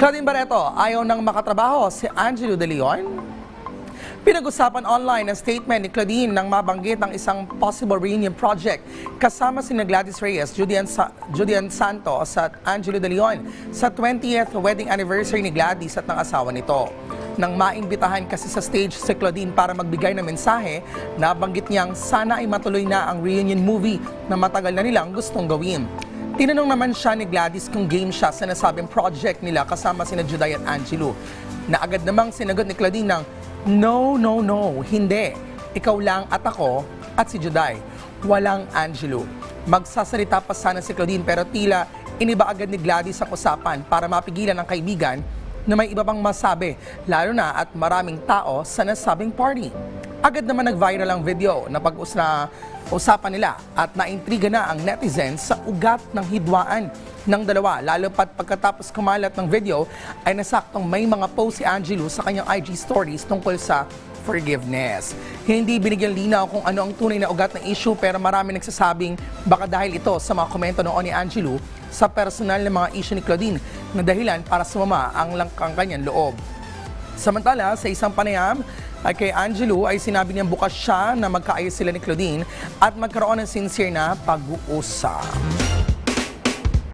Claudine Barreto, ayaw nang makatrabaho si Angelo De Leon? Pinag-usapan online ang statement ni Claudine nang mabanggit ang isang possible reunion project kasama si Gladys Reyes, Julian, Sa- Julian Santos at Angelo De Leon sa 20th wedding anniversary ni Gladys at ng asawa nito. Nang maimbitahan kasi sa stage si Claudine para magbigay ng mensahe, nabanggit niyang sana ay matuloy na ang reunion movie na matagal na nilang gustong gawin. Tinanong naman siya ni Gladys kung game siya sa nasabing project nila kasama sina Juday at Angelo. Na agad namang sinagot ni Claudine ng, No, no, no, hindi. Ikaw lang at ako at si Juday. Walang Angelo. Magsasalita pa sana si Claudine pero tila iniba agad ni Gladys ang usapan para mapigilan ang kaibigan na may iba pang masabi, lalo na at maraming tao sa nasabing party. Agad naman nag-viral ang video na pag-us na usapan nila at naintriga na ang netizens sa ugat ng hidwaan ng dalawa. Lalo pat pagkatapos kumalat ng video ay nasaktong may mga post si Angelo sa kanyang IG stories tungkol sa forgiveness. Hindi binigyan linaw kung ano ang tunay na ugat ng issue pero marami nagsasabing baka dahil ito sa mga komento noon ni Angelo sa personal na mga issue ni Claudine na dahilan para sumama ang langkang kanyang loob. Samantala, sa isang panayam ay kay Angelo ay sinabi niyang bukas siya na magkaayos sila ni Claudine at magkaroon ng sincere na pag-uusap.